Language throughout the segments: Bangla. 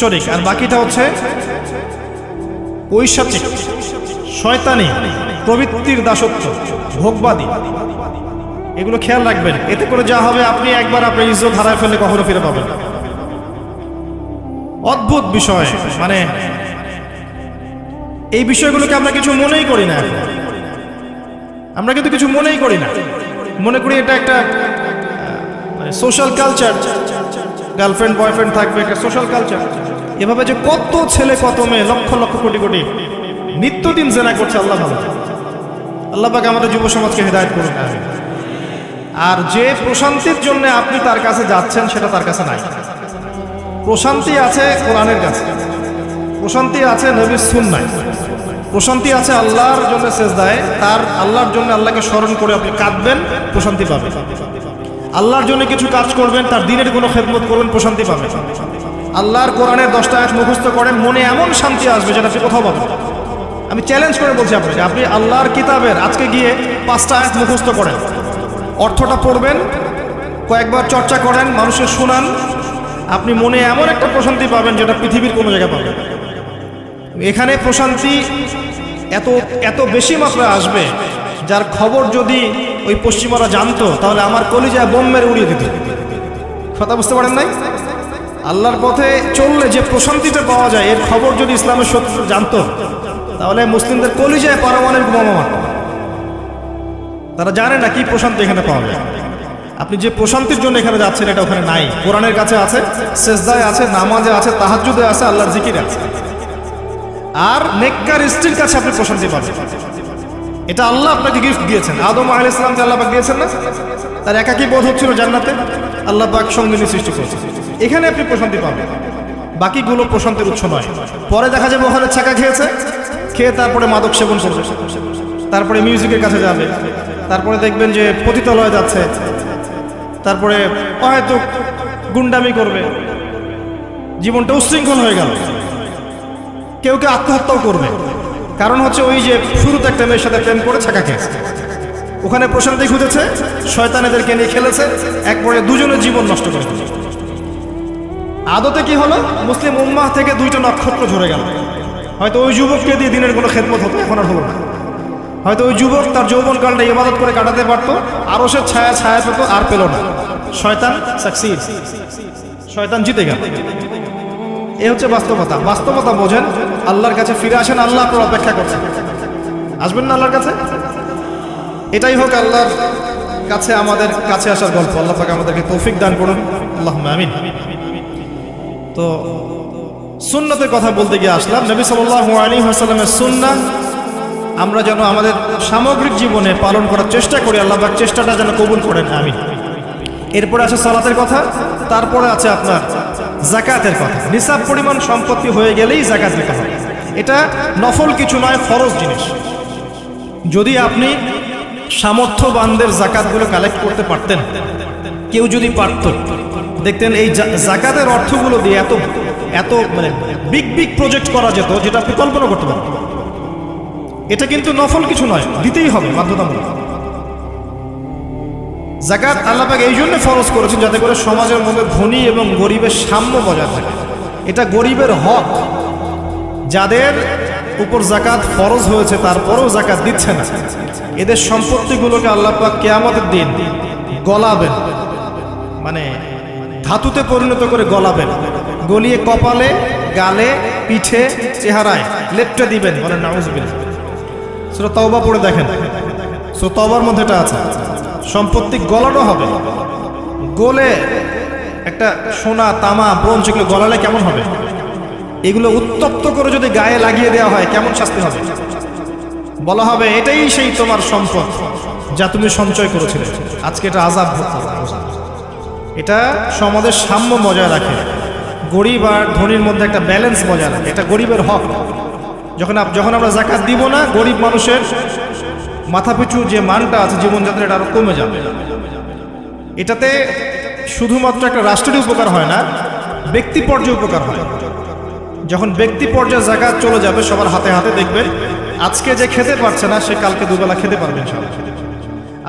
শরিক আর বাকিটা হচ্ছে ঐশাচিক, শয়তানি, প্রবৃত্তির দাসত্ব, ভোগবাদী। এগুলো খেয়াল রাখবেন। এতে করে যা হবে, আপনি একবার আপনার ইজ্জত হারায় ফেললে কখনো ফিরে পাবেন অদ্ভুত বিষয় মানে এই বিষয়গুলোকে আমরা কিছু মনেই করি না আমরা কিন্তু কিছু মনেই করি না। মনে করি এটা একটা সোশ্যাল কালচার গার্লফ্রেন্ড বয়ফ্রেন্ড থাকবে, একটা সোশ্যাল কালচার এভাবে যে কত ছেলে, কত মেয়ে, লক্ষ লক্ষ কোটি কোটি নিত্যদিন জেনা করছে আল্লাহ ভালো। আল্লাহ পাক আমাদের যুব সমাজকে হেদায়ত করুন। আর যে প্রশান্তির জন্য আপনি তার কাছে যাচ্ছেন, সেটা তার কাছে নাই। প্রশান্তি আছে কোরআনের কাছে। প্রশান্তি আছে নবীর সুন্নায়। প্রশান্তি আছে আল্লাহর জন্য সেজদায়। তার আল্লাহর জন্য আল্লাহকে স্মরণ করে আপনি কাঁদবেন, প্রশান্তি পাবেন। আল্লাহর জন্য কিছু কাজ করবেন, তার দিনের কোনো খেদমত করবেন, প্রশান্তি পাবেন। আল্লাহর কোরআনের দশটা আয়াত মুখস্থ করেন, মনে এমন শান্তি আসবে যেটা আপনি কোথাও পাবেন আমি চ্যালেঞ্জ করে বলছি আপনাকে, আপনি আল্লাহর কিতাবের আজকে গিয়ে পাঁচটা আয়াত মুখস্থ করেন। অর্থটা পড়বেন, কয়েকবার চর্চা করেন, মানুষের শোনান, আপনি মনে এমন একটা প্রশান্তি পাবেন যেটা পৃথিবীর কোনো জায়গায় পাবেন। এখানে প্রশান্তি এত এত বেশি মাত্রায় আসবে, যার খবর যদি ওই পশ্চিমারা জানতো, তাহলে আমার কলিজায় বোম মেরে উড়িয়ে দিত। কথা বুঝতে পারেন নাই? আল্লাহর পথে চললে যে প্রশান্তিটা পাওয়া যায়, এর খবর যদি ইসলামের শত্রু জানতো, তাহলে মুসলিমদের কলিজায় পারমাণবিক বোমা তারা জানে না কি প্রশান্তি এখানে পাওয়া যায়। আপনি যে প্রশান্তির জন্য এখানে যাচ্ছেন, এটা ওখানে নাই। কোরআনের কাছে আছে, সেজদায় আছে, নামাজে আছে তাহাজুদে আছে, আল্লাহর জিকির আছে। আর নেককার স্ত্রীর কাছে আপনি প্রশান্তি পাবেন। এটা আল্লাহ আপনাকে গিফট দিয়েছেন। আদম আহ ইসলামকে আল্লাহ পাক দিয়েছেন না? তার একাকি বোধ হচ্ছিল জান্নাতে। আল্লাহ পাক সঙ্গিনী সৃষ্টি করেছে এখানে আপনি প্রশান্তি পাবেন। বাকিগুলো প্রশান্তির উৎস নয়। পরে দেখা যাবে ওখানে ছাকা খেয়েছে, খেয়ে তারপরে মাদক সেবন করবে। তারপরে মিউজিকের কাছে যাবে। তারপরে দেখবেন যে পতিতালয়ে যাচ্ছে। তারপরে হয়তো গুন্ডামি করবে। জীবনটা উচ্ছৃঙ্খল হয়ে গেল। কেউ কেউ আত্মহত্যাও করবে। কারণ হচ্ছে ওই যে শুরুতে একটা মেয়ের সাথে প্রেম করে ছাকা খেয়েছে। ওখানে প্রশান্তি খুঁজেছে শয়তানেদেরকে নিয়ে খেলেছে একবারে দুজনের জীবন নষ্ট করে। আদতে কি হলো? মুসলিম উম্মাহ থেকে দুইটা নক্ষত্র ঝরে গেল। হয়তো ওই যুবককে দিয়ে দিনের কোনো খেদমত হতো, এখন আর হলো না। হয়তো ওই যুবক তার যৌবন কালটা ইবাদত করে কাটাতে পারতো আরও সে ছায়া ছায়া পেতো, আর পেল না। শয়তান সাকসিড শয়তান জিতে গেল। এ হচ্ছে বাস্তবতা। বাস্তবতা বোঝেন, আল্লাহর কাছে ফিরে আসেন, আল্লাহ আপনার অপেক্ষা করছেন। আসবেন না আল্লাহর কাছে? এটাই হোক আল্লাহর কাছে আমাদের কাছে আসার গল্প। আল্লাহ পাক আমাদেরকে তৌফিক দান করুন। আল্লাহ আমিন। তো সুন্নতের কথা বলতে গিয়ে আসলাম। নবী সাল্লাল্লাহু আলাইহি ওয়াসাল্লামের সুন্নাহ, আমরা যেন আমাদের সামগ্রিক জীবনে পালন করার চেষ্টা করি, আল্লাহ চেষ্টাটা যেন কবুল করেন আমিন। এরপরে আছে সালাতের কথা, তারপরে আছে আপনার জাকাতের কথা। নিসাব পরিমাণ সম্পত্তি হয়ে গেলেই জাকাত দিতে হবে। এটা নফল কিছু নয়, ফরজ জিনিস। যদি আপনি সামর্থ্যবানদের জাকাতগুলো কালেক্ট করতে পারতেন, কেউ যদি পারত দেখতেন, এই জাকাতের অর্থগুলো দিয়ে এত এত মানে বিগ বিগ প্রজেক্ট করা যেত, যেটা আপনি কল্পনা করতে পারেন। এটা কিন্তু নফল কিছু নয়, দিতেই হবে বাধ্যতামূলক। জাকাত আল্লাপাক এই জন্য ফরজ করেছেন যাতে করে সমাজের মধ্যে ধনী এবং গরিবের সাম্য বজায় থাকে। এটা গরিবের হক। যাদের উপর জাকাত ফরজ হয়েছে, তারপরেও জাকাত দিচ্ছে না। এদের সম্পত্তিগুলোকে আল্লাপাক কেয়ামতের দিন গলাবেন। মানে ধাতুতে পরিণত করে গলাবেন। গলিয়ে কপালে, গালে, পিঠে, চেহারায় লেপটে দিবেন, বলেন নাউজবিল্লাহ। সেটা পড়ে দেখেন। সো তবার মধ্যে এটা আছে। সম্পত্তি গলানো হবে। গলে একটা সোনা, তামা, ব্রোঞ্জ এগুলো গলালে কেমন হবে? এগুলো উত্তপ্ত করে যদি গায়ে লাগিয়ে দেওয়া হয়, কেমন শাস্তি হবে? বলা হবে, এটাই সেই তোমার সম্পদ যা তুমি সঞ্চয় করেছিলে। আজকে এটা আজাব। এটা সমাজের সাম্য বজায় রাখে। গরিব আর ধনীর মধ্যে একটা ব্যালেন্স বজায় রাখে। এটা গরিবের হক। যখন যখন আমরা জাকাত দিব না, গরিব মানুষের মাথাপিছু যে মানটা আছে জীবনযাত্রা এটা আরও কমে যাবে। এটাতে শুধুমাত্র একটা রাষ্ট্রের উপকার হয় না, ব্যক্তি পর্যায়ে উপকার হয়। যখন ব্যক্তি পর্যায়ে জাকাত চলে যাবে, সবার হাতে হাতে দেখবেন, আজকে যে খেতে পারছে না, সে কালকে দুবেলা খেতে পারবে ইনশাআল্লাহ।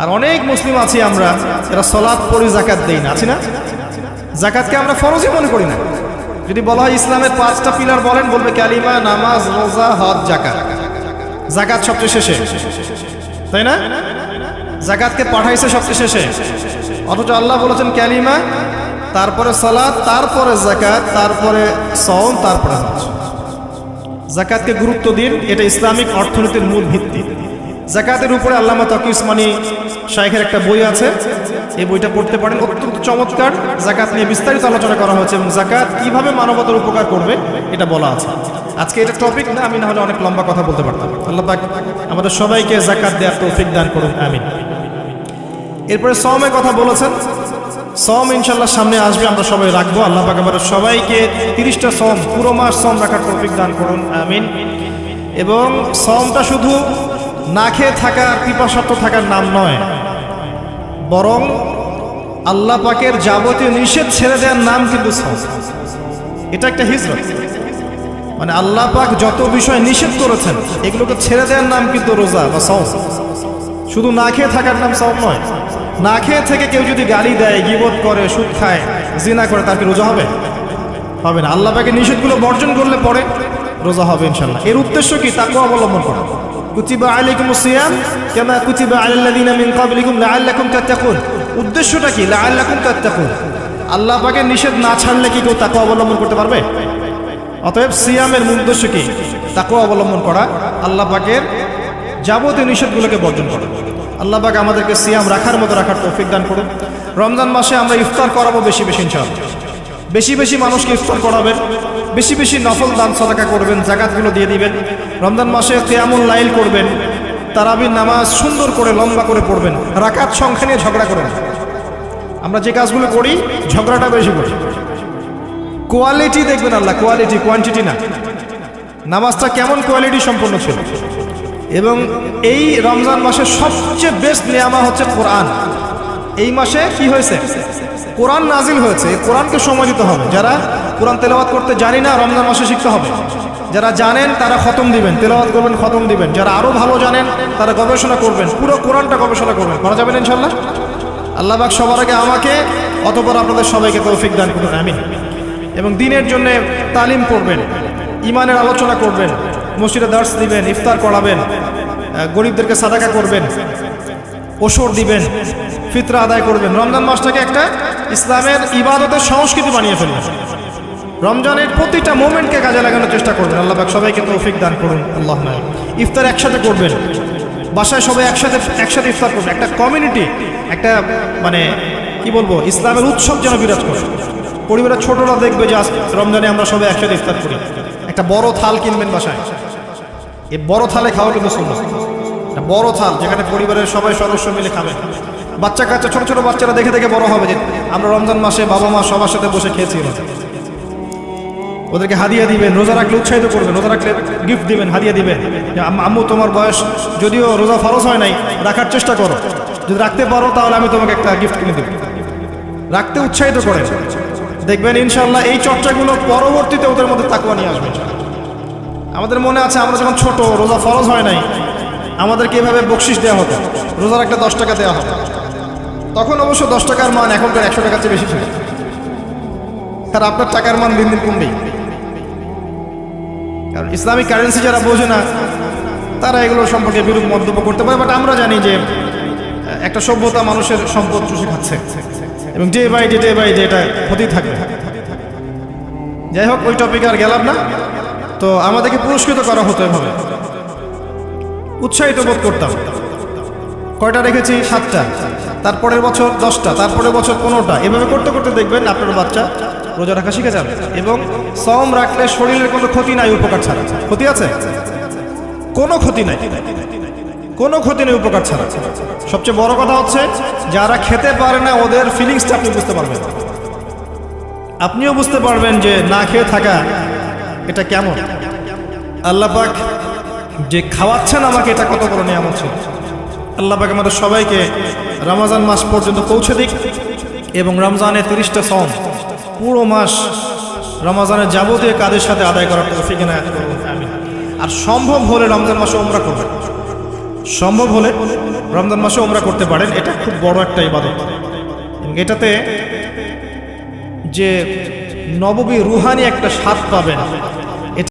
আর অনেক মুসলিম আছি আমরা, যারা সলাৎ পড়ি জাকাত দেই না। আছি না? জাকাতকে আমরা ফরজই মনে করি না। যদি বলা হয় ইসলামের পাঁচটা পিলার বলেন, বলবে ক্যালিমা নামাজ, রোজা, হজ জাকাত জাকাত সবচেয়ে শেষে। তাই না? জাকাতকে পাঠাইছে সবচেয়ে শেষে। অথচ আল্লাহ বলেছেন ক্যালিমা তারপরে সালাদ তারপরে জাকাত তারপরে সওম, তারপরে জাকাতকে গুরুত্ব দিন, এটা ইসলামিক অর্থনীতির মূল ভিত্তি। জাকাতের উপরে আল্লামা তকি উসমানী শাইখের একটা বই আছে। এই বইটা পড়তে পারেন। অত্যন্ত চমৎকার। জাকাত নিয়ে বিস্তারিত আলোচনা করা হয়েছে এবং জাকাত কীভাবে মানবতার উপকার করবে এটা বলা আছে। আজকে এটা টপিক না, আমি না হলে অনেক লম্বা কথা বলতে পারতাম। আল্লাহ পাক আমাদের সবাইকে জাকাত দেওয়ার তৌফিক দান করুন, আমিন। এরপরে সমের কথা বলেছেন। সম ইনশাল্লাহ সামনে আসবে, আমরা সবাই রাখব। আল্লাহ পাক আমাদের সবাইকে তিরিশটা সম পুরো মাস সম রাখার তৌফিক দান করুন, আমিন। এবং সমটা শুধু না খেয়ে থাকা, পিপাসার্থ থাকার নাম নয়। বরং আল্লাহ পাকের যাবতীয় নিষেধ ছেড়ে দেওয়ার নাম কিন্তু এটা একটা হিজরত। মানে আল্লাহ পাক যত বিষয় নিষেধ করেছেন, এগুলোকে ছেড়ে দেওয়ার নাম কিন্তু রোজা বা সম শুধু না খেয়ে থাকার নাম সব নয়। না খেয়ে থেকে কেউ যদি গালি দেয়, গিবত করে, সুদ খায়, জিনা করে, তার কি রোজা হবে? হবে না। আল্লাহ পাকে নিষেধগুলো বর্জন করলে পরে রোজা হবে ইনশাল্লাহ এর উদ্দেশ্য কি? তাকে অবলম্বন করা। কুতিবা আলাইকুম সিয়াম কেমা কুতিবা আলাল্লাযিনা মিন ক্বাবলিকুম লাআল্লাকুম তাত্তাকুন উদ্দেশ্যটা কি? লাআল্লাকুম তাত্তাকুন আল্লাহ পাকে নিষেধ না ছাড়লে কি কেউ তাকে অবলম্বন করতে পারবে? অতএব সিয়ামের উদ্দেশ্য কি? তাকে অবলম্বন করা। আল্লাহ পাকের যাবতীয় নিষেধগুলোকে বর্জন করা। আল্লাহ পাক আমাদেরকে সিয়াম রাখার মতো রাখার তৌফিক দান করুন। রমজান মাসে আমরা ইফতার করাবো বেশি বেশি ইনশাআল্লাহ। বেশি বেশি মানুষকে ইফতার করাবেন। বেশি বেশি নফল দান সদাকা করবেন, জাকাতগুলো দিয়ে দিবেন। রমজান মাসে কেয়ামুল লাইল করবেন, তারাবির নামাজ সুন্দর করে, লম্বা করে পড়বেন, রাকাত সংখ্যা নিয়ে ঝগড়া করেন আমরা যে কাজগুলো করি, ঝগড়াটা বেশি করি। কোয়ালিটি দেখবেন আল্লাহ কোয়ালিটি কোয়ান্টিটি না। নামাজটা কেমন কোয়ালিটি সম্পন্ন ছিল। এবং এই রমজান মাসের সবচেয়ে বেস্ট নিয়ামা হচ্ছে কোরআন। এই মাসে কি হয়েছে? কোরআন নাজিল হয়েছে। কোরআনকে সময় দিতে হবে। যারা কোরআন তেলাওয়াত করতে জানি না, রমজান মাসে শিখতে হবে। যারা জানেন, তারা খতম দিবেন। তেলাওয়াত করবেন, খতম দিবেন। যারা আরও ভালো জানেন, তারা গবেষণা করবেন। পুরো কোরআনটা গবেষণা করবেন। করা যাবেন ইনশাল্লাহ? আল্লাহ পাক সবার আগে আমাকে, অতপর আপনাদের সবাইকে তৌফিক দান করুন। আমি এবং দিনের জন্য তালিম করবেন ইমানের আলোচনা করবেন, মসজিদে দার্স দিবেন, ইফতার করাবেন গরিবদেরকে সাদাকা করবেন ওসর দিবেন, ফিতরা আদায় করবেন। রমজান মাসটাকে একটা ইসলামের ইবাদতের সংস্কৃতি বানিয়ে ফেলবেন। রমজানের প্রতিটা মোমেন্টকে কাজে লাগানোর চেষ্টা করবেন। আল্লাহ সবাইকে তৌফিক দান করুন। আল্লাহ ইফতার একসাথে করবেন। বাসায় সবাই একসাথে একসাথে ইফতার করবেন। একটা কমিউনিটি, একটা মানে কি বলব, ইসলামের উৎসব যেন বিরাজ করে। পরিবারের ছোটরা দেখবে যে রমজানে আমরা সবাই একসাথে ইফতার করি। একটা বড় থাল কিনবেন বাসায়। এই বড় থালে খাওয়া কিন্তু সুন্দর একটা বড় থাল যেখানে পরিবারের সবাই সদস্য মিলে খাবে। বাচ্চা কাচ্চা, ছোট ছোট বাচ্চারা দেখে দেখে বড় হবে যে আমরা রমজান মাসে বাবা মা সবার সাথে বসে খেয়েছি। ওদেরকে হাদিয়া দিবেন, রোজা রাখলে উৎসাহিত করবেন, রোজা রাখলে গিফট দিবেন, হাদিয়া দিবেন। আম্মু তোমার বয়স যদিও রোজা ফরজ হয় নাই, রাখার চেষ্টা করো। যদি রাখতে পারো তাহলে আমি তোমাকে একটা গিফট কিনে দেব। রাখতে উৎসাহিত করে দেখবেন ইনশাল্লাহ এই চর্চাগুলো পরবর্তীতে ওদের মধ্যে তাকুয়া নিয়ে আসবে। আমাদের মনে আছে আমরা যখন ছোট, রোজা ফরজ হয় নাই আমাদেরকে এভাবে বকশিস দেওয়া হতো রোজার একটা দশ টাকা দেওয়া হতো তখন অবশ্য দশ টাকার মান এখনকার একশো টাকার চেয়ে বেশি ছিল। আর আপনার টাকার মান দিন দিন কমবেই। কারণ ইসলামিক কারেন্সি যারা বোঝে না, তারা এগুলো সম্পর্কে বিরূপ মন্তব্য করতে পারে। বাট আমরা জানি যে একটা সভ্যতা মানুষের সম্পদ চুষে খাচ্ছে। এবং day by day day by day এটা হতেই থাকবে যাই হোক, ওই টপিকে আর গেলাম না। তো আমাদেরকে পুরস্কৃত করা হতো এভাবে। উৎসাহিত বোধ করতাম। কয়টা রেখেছি সাতটা। তারপরের বছর দশটা, তারপরের বছর পনেরোটা। এভাবে করতে করতে দেখবেন আপনার বাচ্চা রোজা রাখা শিখে যাবে এবং সম রাখলে শরীরের কোনো ক্ষতি নাই, উপকার ছাড়া। ক্ষতি আছে? কোনো ক্ষতি নাই। কোনো ক্ষতি নেই, উপকার ছাড়া। সবচেয়ে বড় কথা হচ্ছে, যারা খেতে পারে না, ওদের ফিলিংসটা আপনি বুঝতে পারবেন। আপনিও বুঝতে পারবেন যে না খেয়ে থাকা এটা কেমন। আল্লাহ পাক যে খাওয়াচ্ছেন আমাকে, এটা কত বড় নিয়ামত ছিল। আল্লাহ পাক আমাদের সবাইকে রমজান মাস পর্যন্ত পৌঁছে দিক এবং রমজানের তিরিশটা সম পুরো মাস রমজানের যাবতীয় কাজের সাথে আদায় করার তৌফিক এনায়েত করুন। আর সম্ভব হলে রমজান মাসে ওমরা করবেন। সম্ভব হলে রমজান মাসে ওমরা করতে পারেন, এটা খুব বড় একটা ইবাদত। এটাতে যে নববী রুহানি একটা স্বাদ পাবেন